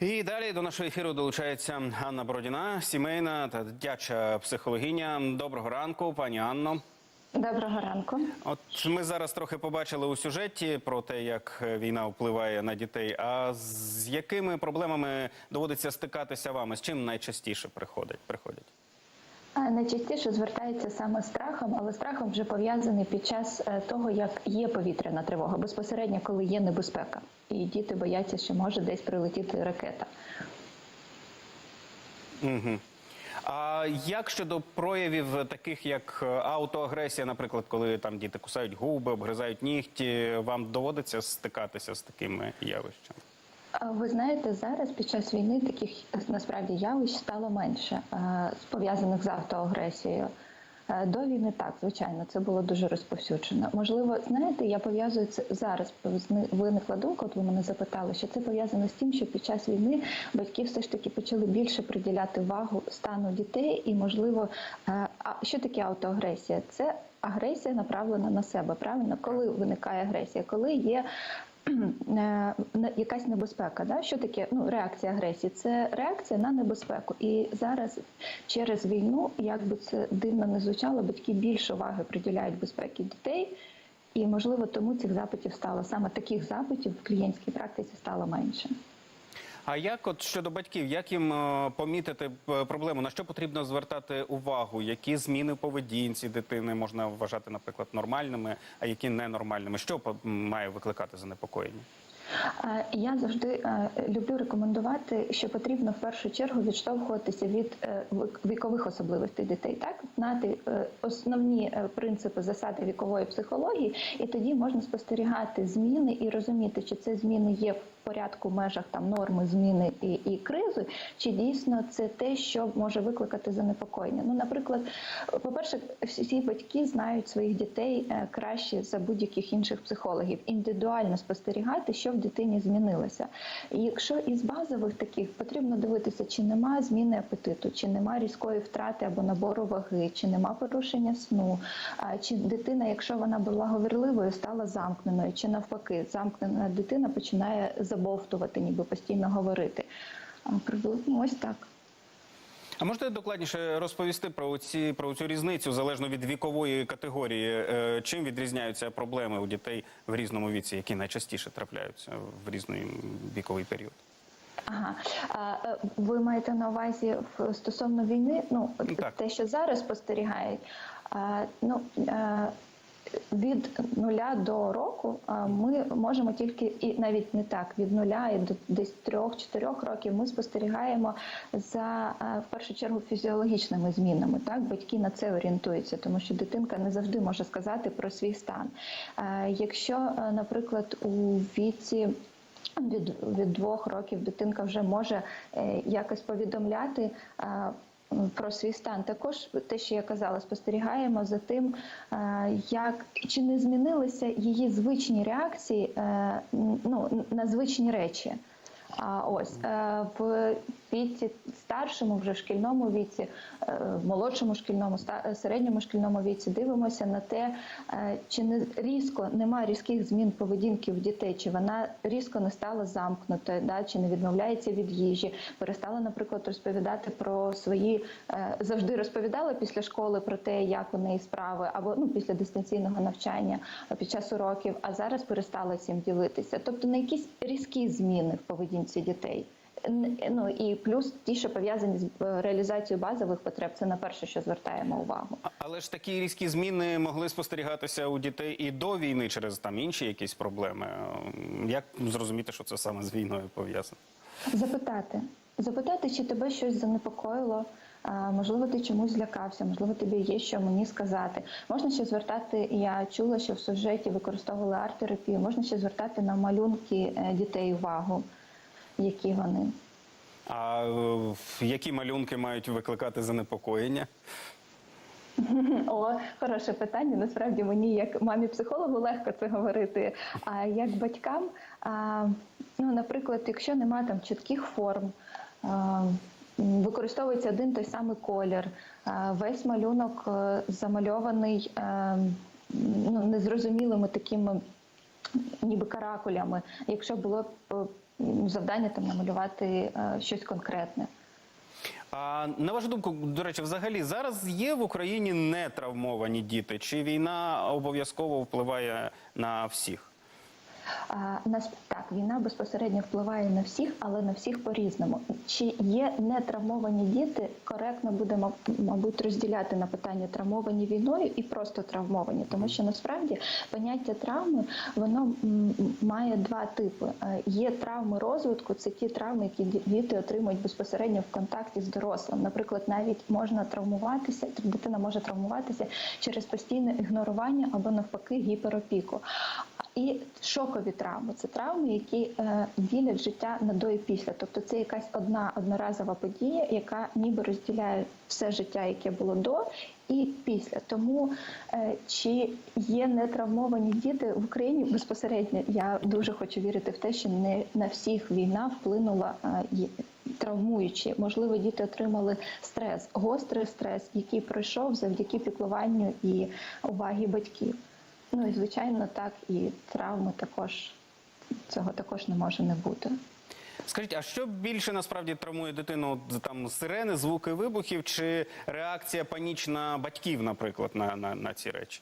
І далі до нашого ефіру долучається Анна Бородіна, сімейна та дитяча психологиня. Доброго ранку, пані Анно. Доброго ранку. От ми зараз трохи побачили у сюжеті про те, як війна впливає на дітей. А з якими проблемами доводиться стикатися вам? З чим найчастіше приходять? приходять? Найчастіше звертається саме страхом, але страхом вже пов'язаний під час е, того, як є повітряна тривога, безпосередньо коли є небезпека, і діти бояться, що може десь прилетіти ракета. Угу. А як щодо проявів таких, як аутоагресія, наприклад, коли там діти кусають губи, обгризають нігті, вам доводиться стикатися з такими явищами? Ви знаєте, зараз під час війни таких насправді явищ стало менше е, пов'язаних з автоагресією. Е, До війни так, звичайно, це було дуже розповсюджено. Можливо, знаєте, я пов'язую це зараз. Виникла думка, от ви мене запитали, що це пов'язано з тим, що під час війни батьки все ж таки почали більше приділяти увагу стану дітей, і можливо, е, а що таке автоагресія? Це агресія направлена на себе. Правильно, коли виникає агресія, коли є якась небезпека. Да? Що таке ну, реакція агресії? Це реакція на небезпеку. І зараз через війну, як би це дивно не звучало, батьки більше уваги приділяють безпеці дітей. І можливо тому цих запитів стало саме таких запитів в клієнтській практиці стало менше. А як от щодо батьків, як їм е, помітити е, проблему? На що потрібно звертати увагу? Які зміни в поведінці дитини можна вважати, наприклад, нормальними, а які ненормальними? Що має викликати занепокоєння? Я завжди е, люблю рекомендувати, що потрібно в першу чергу відштовхуватися від вікових особливостей дітей, так знати основні принципи засади вікової психології, і тоді можна спостерігати зміни і розуміти, чи це зміни є порядку в межах там норми зміни і, і кризи, чи дійсно це те, що може викликати занепокоєння. Ну, наприклад, по-перше, всі батьки знають своїх дітей е, краще за будь-яких інших психологів, індивідуально спостерігати, що в дитині змінилося. І якщо із базових таких потрібно дивитися, чи нема зміни апетиту, чи нема різкої втрати або набору ваги, чи нема порушення сну, чи дитина, якщо вона була говорливою, стала замкненою, чи навпаки, замкнена дитина починає забовтувати, ніби постійно говорити. Приблизно ось так. А можете докладніше розповісти про ці про цю різницю залежно від вікової категорії? Е, Чим відрізняються проблеми у дітей в різному віці, які найчастіше трапляються в різний віковий період? Ага, а, е, ви маєте на увазі стосовно війни? Ну Так. те, що зараз спостерігають, а, ну е, від нуля до року ми можемо тільки і навіть не так від нуля і до десь трьох-чотирьох років ми спостерігаємо за в першу чергу фізіологічними змінами. Так батьки на це орієнтуються, тому що дитинка не завжди може сказати про свій стан. Якщо, наприклад, у віці від, від двох років дитинка вже може е, якось повідомляти. Про свій стан також те, що я казала, спостерігаємо за тим, е, як чи не змінилися її звичні реакції е, ну, на звичні речі. А ось е, в віці старшому, вже шкільному віці, е, молодшому шкільному, е, середньому шкільному віці дивимося на те, чи не різко немає різких змін поведінки в дітей, чи вона різко не стала замкнутою, да, чи не відмовляється від їжі, перестала, наприклад, розповідати про свої завжди розповідала після школи про те, як у неї справи, або ну після дистанційного навчання під час уроків, а зараз перестала цим ділитися. Тобто на якісь різкі зміни в поведінці дітей. Ну і плюс ті, що пов'язані з е, реалізацією базових потреб, це на перше, що звертаємо увагу. Але ж такі різкі зміни могли спостерігатися у дітей і до війни через там інші якісь проблеми. Ем, Як зрозуміти, що це саме з війною пов'язано? Запитати, запитати, чи тебе щось занепокоїло. Можливо, ти чомусь злякався, можливо, тобі є що мені сказати. Можна ще звертати. Я чула, що в сюжеті використовували арт-терапію. Можна ще звертати на малюнки е, дітей увагу, які вони. А які малюнки мають викликати занепокоєння? О, хороше питання. Насправді мені, як мамі психологу, легко це говорити. А як батькам, а, ну, наприклад, якщо нема там чітких форм, а, використовується один той самий колір, а, весь малюнок е, замальований е, ну, незрозумілими такими ніби каракулями. Якщо було б е, завдання там намалювати е, щось конкретне. А на вашу думку, до речі, взагалі зараз є в Україні нетравмовані діти? Чи війна обов'язково впливає на всіх? Нас так, війна безпосередньо впливає на всіх, але на всіх по-різному. Чи є нетравмовані діти? Коректно буде мабуть розділяти на питання травмовані війною і просто травмовані, тому що насправді поняття травми воно має два типи. Е, Є травми розвитку, це ті травми, які діти отримують безпосередньо в контакті з дорослим. Наприклад, навіть можна травмуватися, дитина може травмуватися через постійне ігнорування або навпаки гіперопіку. І шокові травми це травми, які е, ділять життя на до і після. Тобто це якась одна одноразова подія, яка ніби розділяє все життя, яке було до і після. Тому е, чи є нетравмовані діти в Україні безпосередньо, я дуже хочу вірити в те, що не на всіх війна вплинула е, травмуючи. Можливо, діти отримали стрес, гострий стрес, який пройшов завдяки піклуванню і увагі батьків. Ну і звичайно, так і травми також цього також не може не бути. Скажіть, а що більше насправді травмує дитину? Там сирени, звуки вибухів чи реакція панічна батьків, наприклад, на, на, на ці речі?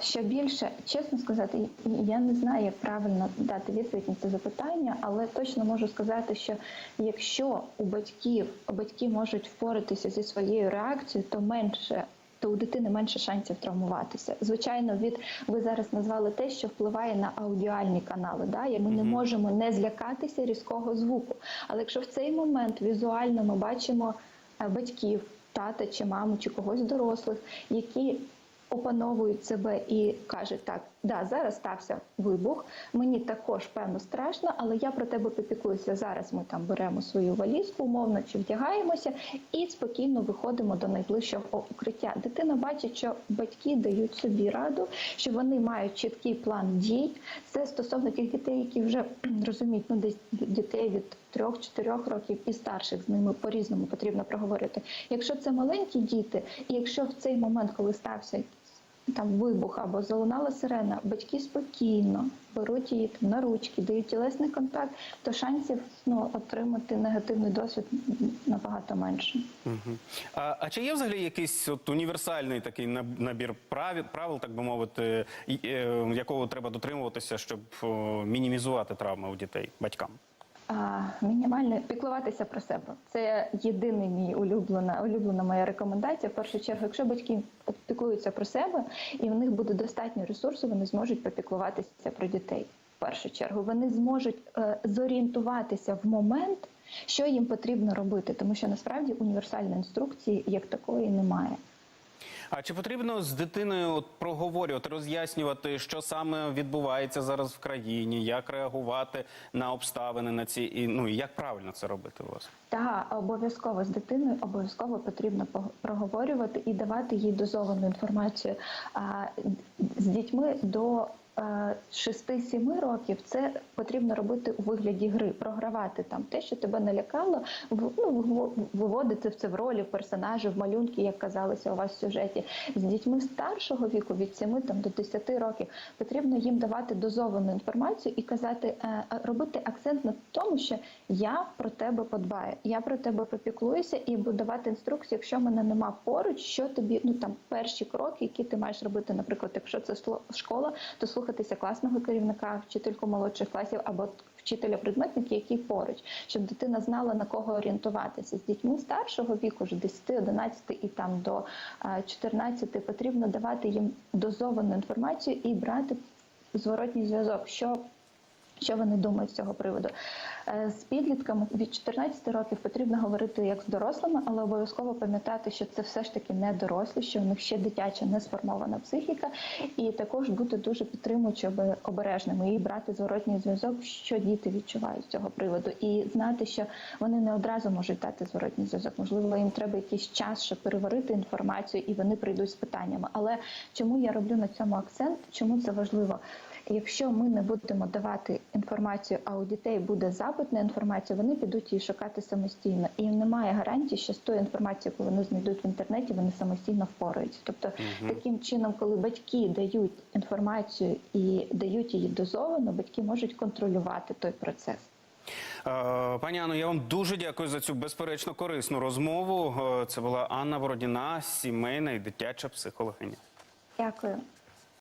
Що більше, чесно сказати, я не знаю, як правильно дати відповідь на це запитання, але точно можу сказати, що якщо у батьків батьки можуть впоратися зі своєю реакцією, то менше. То у дитини менше шансів травмуватися. Звичайно, від ви зараз назвали те, що впливає на аудіальні канали. Да? Ми не можемо не злякатися різкого звуку. Але якщо в цей момент візуально ми бачимо е, батьків, тата чи маму, чи когось дорослих, які опановують себе і кажуть, так, да, зараз стався вибух. Мені також певно страшно, але я про тебе попіклуюся. Зараз ми там беремо свою валізку, умовно чи вдягаємося і спокійно виходимо до найближчого укриття. Дитина бачить, що батьки дають собі раду, що вони мають чіткий план дій. Це стосовно тих дітей, які вже розуміють, ну десь дітей від трьох-чотирьох років і старших з ними по-різному потрібно проговорити. Якщо це маленькі діти, і якщо в цей момент, коли стався там вибух або залунала сирена, батьки спокійно беруть її там, на ручки, дають тілесний контакт, то шансів ну, отримати негативний досвід набагато менше. Угу. А, а чи є взагалі якийсь от універсальний такий наб- набір правил, правил так би мовити, е, якого треба дотримуватися, щоб мінімізувати травми у дітей батькам? А, мінімально піклуватися про себе. Це єдиний мій улюблена, улюблена моя рекомендація. В першу чергу, якщо батьки піклуються про себе і в них буде достатньо ресурсу, вони зможуть попіклуватися про дітей. В першу чергу вони зможуть е, зорієнтуватися в момент, що їм потрібно робити, тому що насправді універсальної інструкції як такої немає. А чи потрібно з дитиною проговорювати, роз'яснювати, що саме відбувається зараз в країні, як реагувати на обставини на ці і ну як правильно це робити у вас? Та обов'язково з дитиною обов'язково потрібно проговорювати і давати їй дозовану інформацію. А з дітьми до 6-7 років це потрібно робити у вигляді гри, програвати там те, що тебе налякало, ну, виводити це в ролі в персонажі, в малюнки, як казалося у вас в сюжеті. З дітьми старшого віку від 7 там до 10 років потрібно їм давати дозовану інформацію і казати, е, е, робити акцент на тому, що я про тебе подбаю, я про тебе попіклуюся і буду давати інструкцію, якщо мене нема поруч, що тобі ну там перші кроки, які ти маєш робити. Наприклад, якщо це школа, то слухатися класного керівника, вчительку молодших класів або вчителя предметники, який поруч, щоб дитина знала на кого орієнтуватися. З дітьми старшого віку, вже 10, 11 і там до е, 14, потрібно давати їм дозовану інформацію і брати зворотній зв'язок, що що вони думають з цього приводу? Е, З підлітками від 14 років потрібно говорити як з дорослими, але обов'язково пам'ятати, що це все ж таки не дорослі, що у них ще дитяча не сформована психіка, і також бути дуже підтримуючи обережними і брати зворотній зв'язок, що діти відчувають з цього приводу, і знати, що вони не одразу можуть дати зворотній зв'язок. Можливо, їм треба якийсь час, щоб переварити інформацію, і вони прийдуть з питаннями. Але чому я роблю на цьому акцент? Чому це важливо? Якщо ми не будемо давати інформацію, а у дітей буде запит на інформацію, вони підуть її шукати самостійно. І немає гарантії, що з тою інформацією, яку вони знайдуть в інтернеті, вони самостійно впораються. Тобто, таким чином, коли батьки дають інформацію і дають її дозовано, батьки можуть контролювати той процес. Е, Пані Анно, я вам дуже дякую за цю безперечно корисну розмову. Е, Це була Анна Бородіна, сімейна і дитяча психологиня. Дякую.